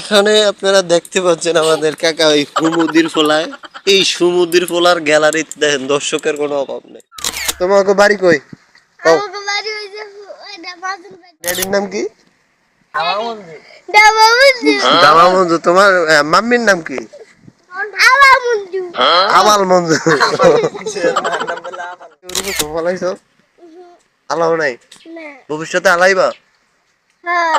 এখানে আপনারা দেখতে পাচ্ছেন আমাদের কাকা ওই সুমুদির ফোলায়। এই সুমুদির ফোলার গ্যালারিতে দেখেন দর্শকের কোনো অভাব নেই। তোমাকে বাড়ি কই? ড্যাডির নাম কি? দামা মঞ্জু তোমার আহ, মাম্মির নাম কি? আবাল মঞ্জু ফলাইছ? আলাও নাই। ভবিষ্যতে আলাইবা? হ্যাঁ।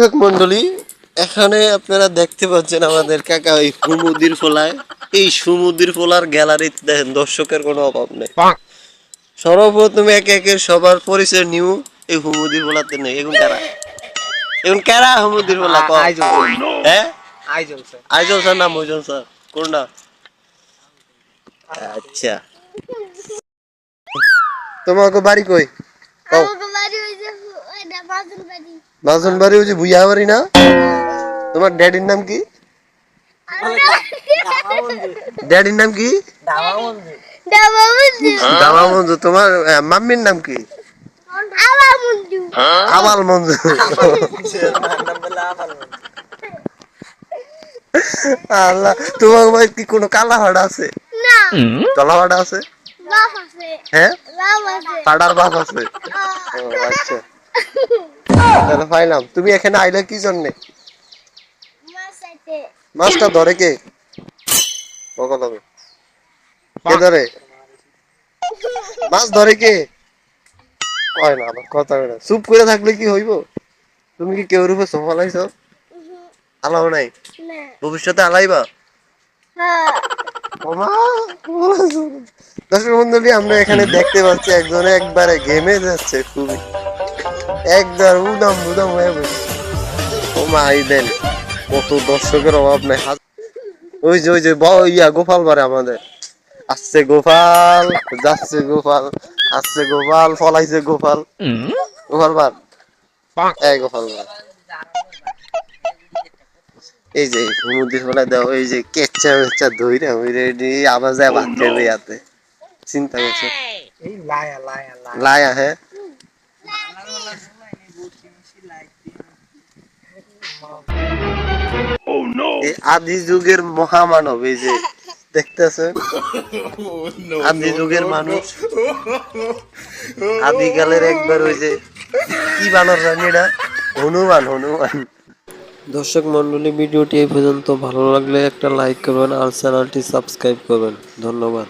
দর্শক মন্ডলী এখানে আপনারা দেখতে পাচ্ছেন আমাদের কাকা ওই সমুদ্রের ফোলায়। এই সমুদ্রের ফোলার গ্যালারিতে দেখেন দর্শকের কোনো অভাব নেই। সর্বপ্রথম একে একে সবার পরিচয় নিউ এই হুমুদির ফোলাতে নেই। এখন কারা? এখন কারা হুমুদির ফোলা? হ্যাঁ আইজল স্যার। আইজল স্যার। না মইজল স্যার? কোনটা? আচ্ছা। তোমাকে বাড়ি কই? আমাকে বাড়ি বাসন বাড়ি হচ্ছে ভুইয়া বাড়ি না? তোমার ড্যাডির নাম কি? ড্যাডির নাম কি? দাবা মঞ্জু তোমার মাম্মির নাম কি? আবাল মঞ্জু আল্লাহ তোমার ভাই কি কোনো কালা ভাড়া আছে? না। তলা ভাড়া আছে। হ্যাঁ? পাড়ার বাপ আছে? ও আচ্ছা। তাহলে পাইলাম। তুমি এখানে আইলে কি জন্যে? মাছটা ধরে কে? বকল হবে কে ধরে? মাছ ধরে কে? কয় না কথা না। চুপ করে থাকলে কি হইব? তুমি কি কেউ রূপে সফলাইছ আলাও নাই? ভবিষ্যতে আলাইবা? হ্যাঁ। দর্শক মন্ডলী আমরা এখানে দেখতে পাচ্ছি একজনে একবারে গেমে যাচ্ছে খুবই। একবার উদাম উদাম হয়ে বসে ও মা দেন কত দর্শকের অভাব নাই। ওই যে ওই যে ইয়া গোপাল বারে আমাদের। আসছে গোপাল যাচ্ছে গোপাল আসছে গোপাল ফলাইছে গোপাল। গোপাল বার এই গোপাল বার এই যে সমুদ্রের ফলা দাও এই যে কেচ্চা মেচ্চা ধইরা আবার যায় ভাত চিন্তা করছে? লায়া লায়া। লায়া হ্যাঁ? আদি যুগের মহামানব, এই যে, দেখতেছেন? আদি যুগের মানুষ। আদিকালের একবার ওই যে, কি বানর জানি না। হনুমান হনুমান। দর্শক মন্ডলী ভিডিওটি এই পর্যন্ত ভালো লাগলে একটা লাইক করবেন আর চ্যানেলটি সাবস্ক্রাইব করবেন। ধন্যবাদ।